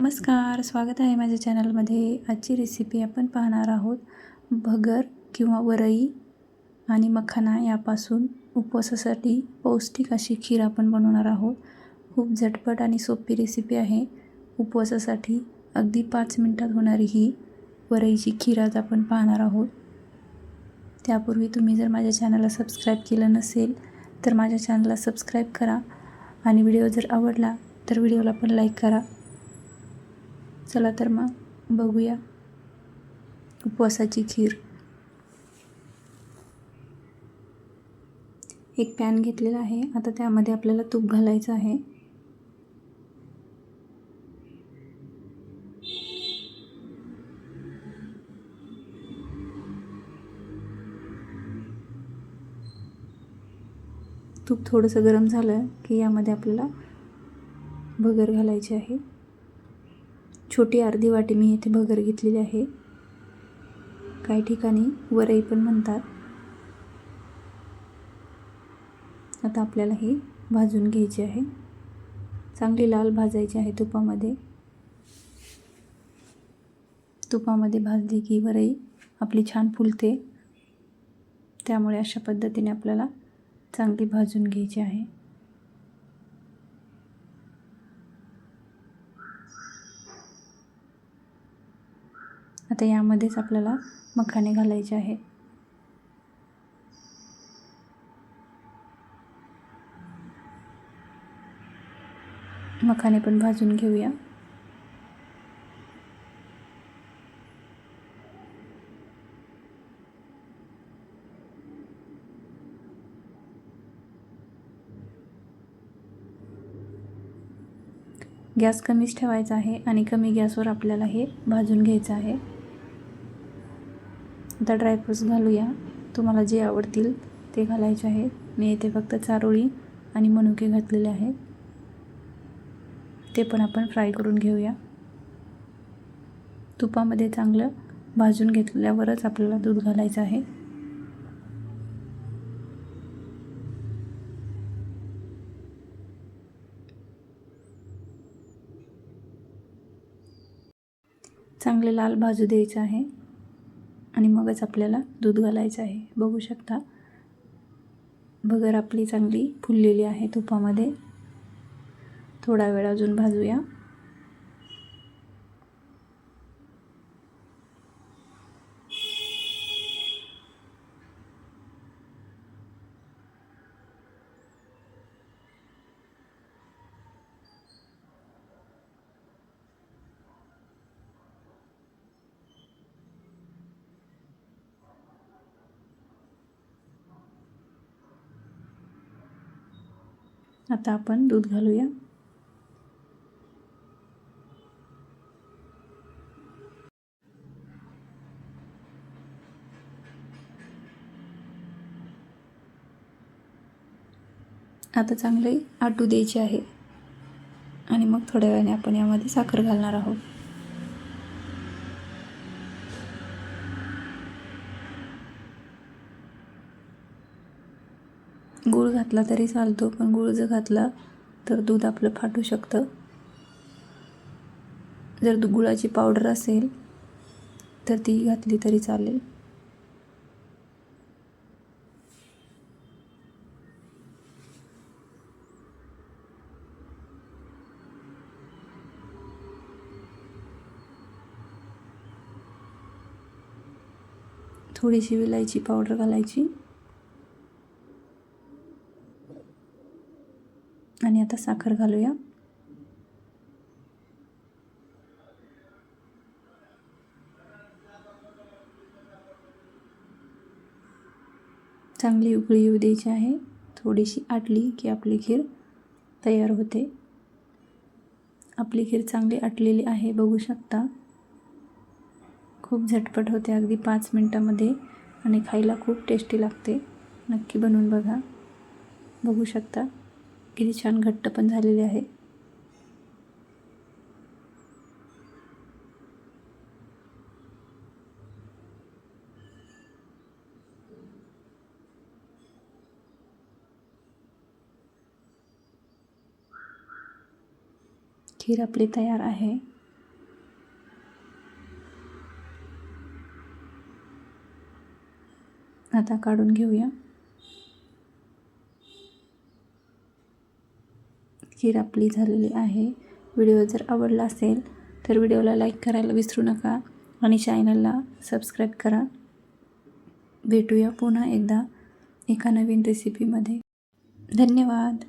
नमस्कार स्वागत आहे माझ्या चॅनलमध्ये. आजची रेसिपी आपण पाहणार आहोत. भगर किंवा वरई आणि मखाना यापासून उपवासासाठी पौष्टिक अशी खीर आपण बनवणार आहोत. खूप झटपट आणि सोपी रेसिपी आहे. उपवासासाठी अगदी पाच मिनटात होणारी ही वरईची खीर आज आपण पाहणार आहोत. त्यापूर्वी तुम्ही जर माझ्या चॅनलला सबस्क्राईब केलं नसेल तर माझ्या चॅनलला सबस्क्राईब करा. आणि व्हिडिओ जर आवडला तर व्हिडिओला पण लाईक करा. चला तर मग बघूया उपवासाची खीर. एक पॅन घेतलेला आहे. आता त्यामध्ये आपल्याला तूप घालायचं आहे. तूप थोडंसं गरम झालं की यामध्ये आपल्याला भगर घालायची आहे. छोटी अर्धी वाटी मी इथे भगर घेतलेली आहे. काही ठिकाणी वरई पण म्हणतात. आता आपल्याला ही भाजून घ्यायची आहे. चांगली लाल भाजायची आहे तुपामध्ये. तुपामध्ये भाजली की वरई आपली छान फुलते. त्यामुळे अशा पद्धतीने आपल्याला चांगली भाजून घ्यायची आहे. आता यामध्येच आपल्याला मखाने घालायचे आहे. मखाने पण भाजून घेऊया. गॅस कमीच ठेवायचा आहे आणि कमी गॅसवर आपल्याला हे भाजून घ्यायचं आहे. आता ड्रायफ्रूट्स घालूया. तुम्हाला जे आवडतील ते घालायचे आहेत. मी इथे फक्त चारोळी आणि मनुके घातलेले आहेत. ते पण आपण फ्राय करून घेऊया. तुपामध्ये चांगलं भाजून घेतल्यावरच आपल्याला दूध घालायचं आहे. चांगले लाल भाजू द्यायचं आहे. आणि मगच आपल्याला दूध घालायचं आहे. बघू शकता. भगर आपली चांगली फुललेली आहे. तुपामध्ये. थोडा वेळ अजून भाजूया. आता आपण दूध घालूया. आता चांगले आटू द्यायचे आहे. आणि मग थोड्या वेळाने आपण यामध्ये साखर घालणार आहोत. गूळ घातला तरी चालतो पण गूळ जर घातला तर दूध आपलं फाटू शकतं. जर गुळाची पावडर असेल तर ती घातली तरी चालेल. थोडीशी विलायची पावडर घालायची आणि आता साखर घालूया. चांगली उकळी येऊ द्यायची आहे. थोडीशी आटली की आपली खीर तयार होते. आपली खीर चांगली आटलेली आहे बघू शकता. खूप झटपट होते अगदी पाच मिनटामध्ये आणि खायला खूप टेस्टी लागते. नक्की बनवून बघा. बघू शकता. किती छान घट्ट पण झालेले आहे. खीर आपली तयार आहे. आता काढून घेऊया. खीर आपली झालेली आहे. व्हिडिओ जर आवडला असेल तर व्हिडिओला लाईक करायला विसरू नका आणि चॅनलला सबस्क्राईब करा. भेटूया पुन्हा एकदा एका नवीन रेसिपीमध्ये धन्यवाद.